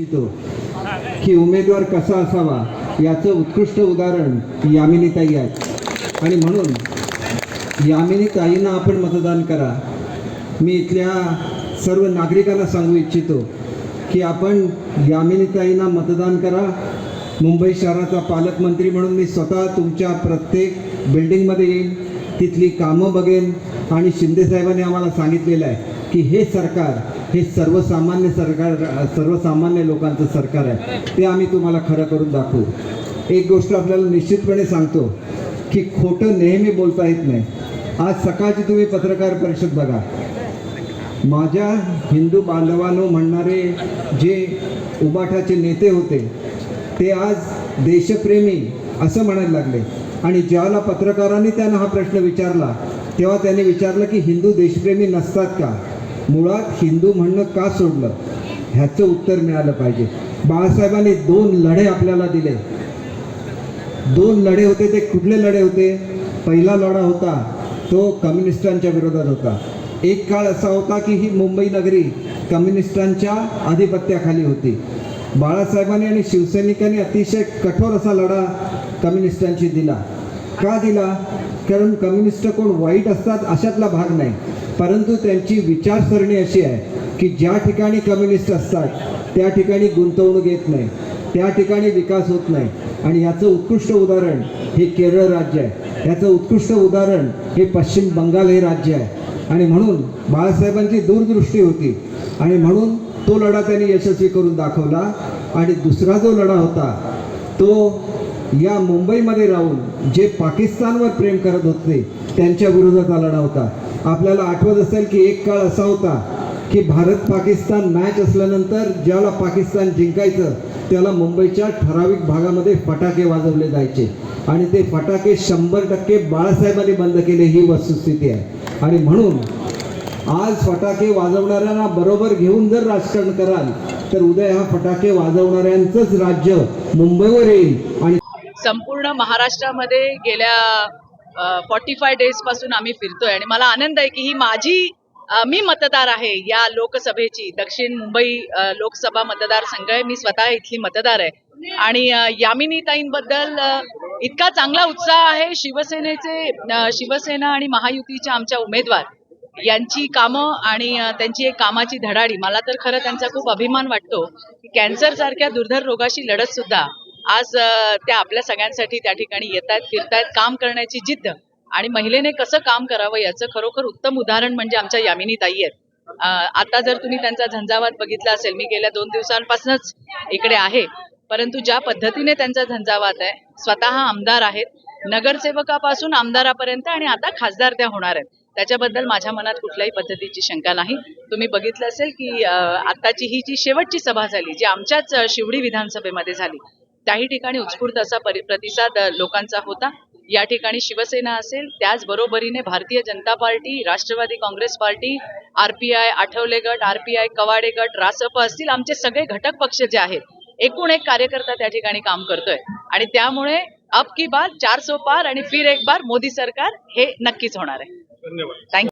इच्छितो की उमेदवार कसा असावा याचं उत्कृष्ट उदाहरण यामिनीताई आहे आणि म्हणून यामिनी ताईंना आपण मतदान करा. मी इथल्या सर्व नागरिकांना सांगू इच्छितो की आपण यामिनीताईंना मतदान करा. मुंबई शहराचा पालकमंत्री म्हणून मी स्वतः तुमच्या प्रत्येक बिल्डिंगमध्ये येईन तिथली कामं बघेन. आणि शिंदेसाहेबांनी आम्हाला सांगितलेलं आहे की हे सरकार हे सर्वसामान्य सरकार सर्वसामान्य लोकांचं सरकार आहे. ते आम्ही तुम्हाला खरं करून दाखवू. एक गोष्ट आपल्याला निश्चितपणे सांगतो की खोटं नेहमी बोलता येत नाही. आज सकाळची तुम्ही पत्रकार परिषद बघा. माझ्या हिंदू बांधवांनो म्हणणारे जे उबाठाचे नेते होते ते आज देशप्रेमी असं म्हणायला लागले. आणि ज्याला पत्रकारांनी त्यांना हा प्रश्न विचारला तेव्हा त्यांनी विचारलं की हिंदू देशप्रेमी नसतात का? मुळात हिंदू म्हणणं का सोडलं? ह्याचं उत्तर मिळालं पाहिजे. बाळासाहेबांनी दोन लढे आपल्याला दिले. दोन लढे होते ते कुठले लढे होते? पहिला लढा होता तो कम्युनिस्टांच्या विरोधात होता. एक काळ असा होता की ही मुंबई नगरी कम्युनिस्टांच्या आधिपत्याखाली होती. बाळासाहेबांनी आणि शिवसैनिकांनी अतिशय कठोर असा लढा कम्युनिस्टांशी दिला. का दिला? कारण कम्युनिस्ट कोण वाईट असतात अशातला भाग नाही. परंतु त्यांची विचारसरणी अशी आहे की ज्या ठिकाणी कम्युनिस्ट असतात त्या ठिकाणी गुंतवणूक येत नाही त्या ठिकाणी विकास होत नाही. आणि याचं उत्कृष्ट उदाहरण हे केरळ राज्य आहे. याचं उत्कृष्ट उदाहरण हे पश्चिम बंगाल हे राज्य आहे. आणि म्हणून बाळासाहेबांची दूरदृष्टी होती. आणि म्हणून तो लढा त्यांनी यशस्वी करून दाखवला. आणि दुसरा जो लढा होता तो या मुंबईमध्ये राहून जे पाकिस्तानवर प्रेम करत होते त्यांच्या विरोधात हा लढा होता. आपल्याला आठवत असेल की एक काळ असा होता की भारत पाकिस्तान मॅच असल्यानंतर ज्याला पाकिस्तान जिंकायचं त्याला मुंबईच्या ठराविक भागामध्ये फटाके वाजवले जायचे. आणि ते फटाके शंभर टक्के बाळासाहेबांनी बंद केले ही वस्तुस्थिती आहे. आणि म्हणून आज फटाके वाजवणाऱ्यांना बरोबर घेऊन जर राजकारण कराल तर उद्या हा फटाके वाजवणाऱ्यांचंच राज्य मुंबईवर येईल आणि संपूर्ण महाराष्ट्रामध्ये गेल्या फॉर्टी फाय डेजपासून आम्ही फिरतोय. आणि मला आनंद आहे की ही माझी मी मतदार आहे या लोकसभेची. दक्षिण मुंबई लोकसभा मतदारसंघ आहे. मी स्वतः इथली मतदार आहे. आणि अ, यामिनीताईंबद्दल इतका चांगला उत्साह आहे. शिवसेनेचे शिवसेना आणि महायुतीच्या आमच्या उमेदवार यांची कामं आणि त्यांची एक कामाची धडाडी. मला तर खरं त्यांचा खूप अभिमान वाटतो की कॅन्सर सारख्या दुर्धर रोगाशी लढत सुद्धा आज त्या आपल्या सगळ्यांसाठी त्या ठिकाणी येत आहेत फिरतायत काम करण्याची जिद्द. आणि महिलेने कसं काम करावं याचं खरोखर उत्तम उदाहरण म्हणजे आमच्या यामिनी ताई आहेत. आता जर तुम्ही त्यांचा झंझावात बघितला असेल मी गेल्या दोन दिवसांपासूनच इकडे आहे. परंतु ज्या पद्धतीने त्यांचा झंझावात आहे स्वतः आमदार आहेत. नगरसेवकापासून आमदारापर्यंत आणि आता खासदार त्या होणार आहेत. त्याच्याबद्दल माझ्या मनात कुठल्याही पद्धतीची शंका नाही. तुम्ही बघितलं असेल की आत्ताची ही जी शेवटची सभा झाली जी आमच्याच शिवडी विधानसभेमध्ये झाली त्याही ठिकाणी उत्स्फूर्त असा परि- प्रतिसाद लोकांचा होता. या ठिकाणी शिवसेना असेल त्याच बरोबरीने Bharatiya Janata Party Rashtrawadi Congress Party RPI Athawale गट आरपीआय कवाडे गट रासप असतील आमचे सगळे घटक पक्ष जे आहेत एकूण एक कार्यकर्ता त्या ठिकाणी काम करतोय. आणि त्यामुळे अब की बार चार सो पार आणि फिर एक बार मोदी सरकार हे नक्कीच होणार आहे. धन्यवाद. थँक्यू